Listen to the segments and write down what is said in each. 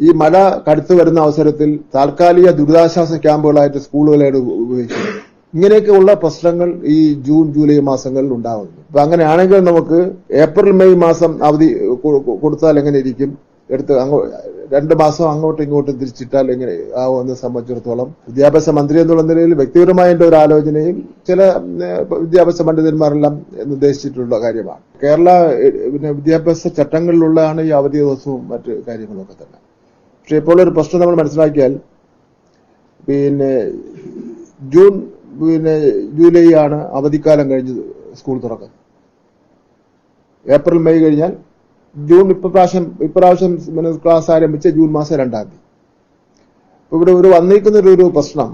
ഈ മഴ കടുത്തു വരുന്ന അവസരത്തിൽ താൽക്കാലിക ദുരിതാശ്വാസ ക്യാമ്പുകളായിട്ട് സ്കൂളുകളായിട്ട് ഉപയോഗിക്കുന്നത് ഇങ്ങനെയൊക്കെയുള്ള പ്രശ്നങ്ങൾ ഈ ജൂൺ ജൂലൈ മാസങ്ങളിൽ ഉണ്ടാകുന്നു അപ്പൊ അങ്ങനെയാണെങ്കിൽ നമുക്ക് ഏപ്രിൽ മെയ് മാസം അവധി കൊടുത്താൽ എങ്ങനെ ഇരിക്കും? എടുത്ത് അങ്ങോ രണ്ട് മാസം അങ്ങോട്ടും ഇങ്ങോട്ടും തിരിച്ചിട്ടാൽ എങ്ങനെ ആവുമെന്ന് സംബന്ധിച്ചിടത്തോളം വിദ്യാഭ്യാസ മന്ത്രി എന്നുള്ള നിലയിൽ വ്യക്തിപരമായ എന്റെ ഒരു ആലോചനയും ചില വിദ്യാഭ്യാസ പണ്ഡിതന്മാരെല്ലാം നിർദ്ദേശിച്ചിട്ടുള്ള കാര്യമാണ്. കേരള പിന്നെ വിദ്യാഭ്യാസ ചട്ടങ്ങളിലുള്ളതാണ് ഈ അവധി ദിവസവും മറ്റു കാര്യങ്ങളൊക്കെ തന്നെ. പക്ഷെ ഇപ്പോൾ ഒരു പ്രശ്നം നമ്മൾ മനസ്സിലാക്കിയാൽ പിന്നെ ജൂൺ പിന്നെ ജൂലൈ ആണ് അവധിക്കാലം കഴിഞ്ഞ് സ്കൂൾ തുറക്കാൻ. ഏപ്രിൽ മെയ് കഴിഞ്ഞാൽ ജൂൺ ഇപ്രാവശ്യം ഇപ്രാവശ്യം ക്ലാസ് ആരംഭിച്ച ജൂൺ മാസം രണ്ടാം തീയതി. ഇവിടെ ഒരു വന്നിരിക്കുന്ന ഒരു പ്രശ്നം.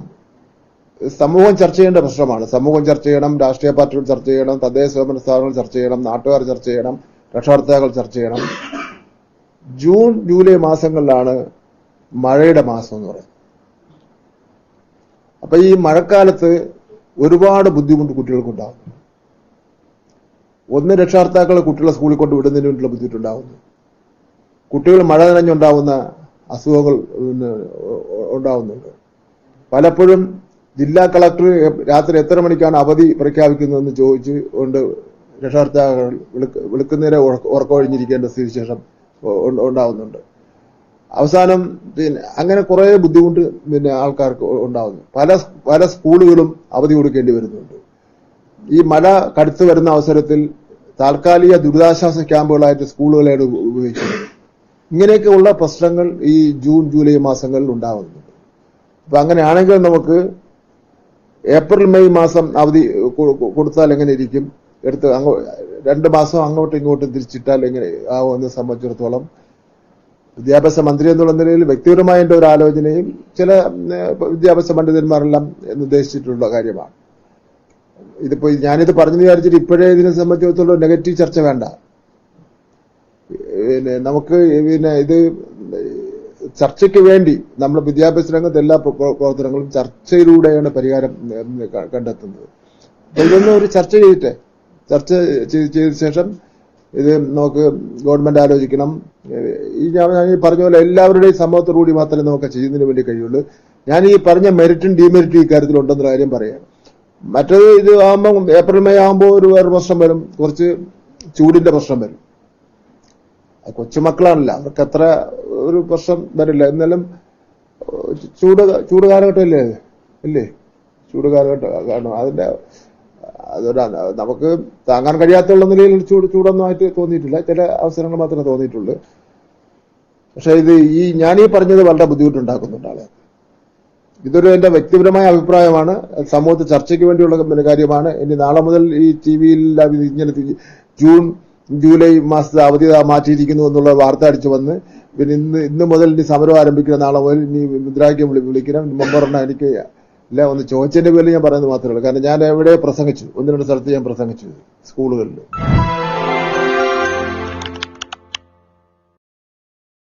സമൂഹം ചർച്ച ചെയ്യേണ്ട പ്രശ്നമാണ്. സമൂഹം ചർച്ച ചെയ്യണം രാഷ്ട്രീയ പാർട്ടികൾ ചർച്ച ചെയ്യണം തദ്ദേശ സ്വയംഭരണ സ്ഥാപനങ്ങൾ ചർച്ച ചെയ്യണം നാട്ടുകാർ ചർച്ച ചെയ്യണം രക്ഷാകർത്താക്കൾ ചർച്ച ചെയ്യണം. ജൂൺ ജൂലൈ മാസങ്ങളിലാണ് മഴയുടെ മാസം എന്ന് പറയുന്നത് അപ്പൊ ഈ മഴക്കാലത്ത് ഒരുപാട് ബുദ്ധിമുട്ട് കുട്ടികൾക്കുണ്ടാകും. ഒന്ന് രക്ഷകർത്താക്കൾ കുട്ടികളെ സ്കൂളിൽ കൊണ്ട് വിടുന്നതിന് വേണ്ടിയുള്ള ബുദ്ധിമുട്ടുണ്ടാകുന്നു. കുട്ടികൾ മഴ നനഞ്ഞുണ്ടാവുന്ന അസുഖങ്ങൾ ഉണ്ടാവുന്നുണ്ട് പലപ്പോഴും ജില്ലാ കളക്ടർ രാത്രി എത്ര മണിക്കാണ് അവധി പ്രഖ്യാപിക്കുന്നതെന്ന് ചോദിച്ച് കൊണ്ട് രക്ഷകർത്താക്കൾ വിളിക്കുന്നവരെ ഉറക്ക- ഉറക്കമൊഴിഞ്ഞിരിക്കേണ്ട സ്ഥിതിവിശേഷം ഉ- ഉണ്ടാവുന്നുണ്ട് അവസാനം പിന്നെ അങ്ങനെ കുറേ ബുദ്ധിമുട്ട് പിന്നെ ആൾക്കാർക്ക് ഉണ്ടാകുന്നു പല പല സ്കൂളുകളും അവധി കൊടുക്കേണ്ടി വരുന്നുണ്ട്. ഈ മഴ കടുത്തു വരുന്ന അവസരത്തിൽ താൽക്കാലിക ദുരിതാശ്വാസ ക്യാമ്പുകളായിട്ട് സ്കൂളുകളായിട്ട് ഉപയോഗിക്കുന്നത്. ഇങ്ങനെയൊക്കെയുള്ള പ്രശ്നങ്ങൾ ഈ ജൂൺ ജൂലൈ മാസങ്ങളിൽ ഉണ്ടാകുന്നുണ്ട് അപ്പൊ അങ്ങനെയാണെങ്കിൽ നമുക്ക് ഏപ്രിൽ മെയ് മാസം അവധി കൊടുത്താൽ എങ്ങനെ ഇരിക്കും? എടുത്ത് അങ്ങോ രണ്ട് മാസം അങ്ങോട്ടും ഇങ്ങോട്ടും തിരിച്ചിട്ടാൽ എങ്ങനെ ആവുമെന്ന് സംബന്ധിച്ചിടത്തോളം വിദ്യാഭ്യാസ മന്ത്രി എന്നുള്ള നിലയിൽ വ്യക്തിപരമായ എന്റെ ഒരു ആലോചനയും ചില വിദ്യാഭ്യാസ പണ്ഡിതന്മാരെല്ലാം നിർദ്ദേശിച്ചിട്ടുള്ള കാര്യമാണ്. ഇതിപ്പോ ഞാനിത് പറഞ്ഞു വിചാരിച്ചിട്ട് ഇപ്പോഴേ ഇതിനെ സംബന്ധിച്ചിടത്തോളം നെഗറ്റീവ് ചർച്ച വേണ്ട. പിന്നെ നമുക്ക് പിന്നെ ഇത് ചർച്ചയ്ക്ക് വേണ്ടി നമ്മൾ വിദ്യാഭ്യാസ രംഗത്ത് എല്ലാ പ്ര- പ്രവർത്തനങ്ങളും ചർച്ചയിലൂടെയാണ് പരിഹാരം കണ്ടെത്തുന്നത്. ഇതൊന്നും ഒരു ചർച്ച ചെയ്തിട്ടെ. ചർച്ച ചെയ്ത ശേഷം ഇത് നമുക്ക് ഗവൺമെന്റ് ആലോചിക്കണം. ഈ ഞാൻ ഈ പറഞ്ഞ പോലെ എല്ലാവരുടെയും കൂടി മാത്രമേ നമുക്ക് ചെയ്യുന്നതിന് വേണ്ടി കഴിയുള്ളൂ. ഞാൻ ഈ പറഞ്ഞ മെറിറ്റും ഡിമെറിറ്റും ഇക്കാര്യത്തിൽ ഉണ്ടെന്ന കാര്യം പറയാം. മറ്റേത് ഇത് ആകുമ്പോൾ ഏപ്രിൽ മെയ് ആകുമ്പോൾ ഒരു വേറെ പ്രശ്നം വരും. കുറച്ച് ചൂടിന്റെ പ്രശ്നം വരും. കൊച്ചുമക്കളാണല്ലോ. അവർക്ക് അത്ര ഒരു പ്രശ്നം വരില്ല. എന്നാലും ചൂട് ചൂട് കാലഘട്ടമല്ലേ അല്ലേ ചൂട് കാലഘട്ടം കാരണം അതിന്റെ നമുക്ക് താങ്ങാൻ കഴിയാത്തുള്ള നിലയിൽ ചൂട് ചൂടൊന്നും ആയിട്ട് തോന്നിയിട്ടില്ല. ചില അവസരങ്ങൾ മാത്രമേ തോന്നിയിട്ടുള്ളൂ. പക്ഷെ ഇത് ഈ ഞാൻ ഈ പറഞ്ഞത് വളരെ ബുദ്ധിമുട്ടുണ്ടാക്കുന്നുണ്ട് ആളെ ഇതൊരു എന്റെ വ്യക്തിപരമായ അഭിപ്രായമാണ്. സമൂഹത്തിൽ ചർച്ചയ്ക്ക് വേണ്ടിയുള്ള കാര്യമാണ്. ഇനി നാളെ മുതൽ ഈ ടി വിയിൽ ഇങ്ങനെ ജൂൺ ജൂലൈ മാസത്തെ അവധി മാറ്റിയിരിക്കുന്നു എന്നുള്ള വാർത്ത അടിച്ചു വന്ന് പിന്നെ ഇന്ന് ഇന്ന് മുതൽ ഇനി സമരം ആരംഭിക്കണം. നാളെ മുതൽ ഇനി മുദ്രാവാക്യം വിളി വിളിക്കണം. മെമ്പറിനെ എനിക്ക് ഇല്ല ഒന്ന് ചോദിച്ചതിന്റെ പേരിൽ ഞാൻ പറയുന്നത് മാത്രമേ ഉള്ളൂ. കാരണം ഞാൻ എവിടെ പ്രസംഗിച്ചു? ഒന്ന് രണ്ട് സ്ഥലത്ത് ഞാൻ പ്രസംഗിച്ചു. സ്കൂളുകളിൽ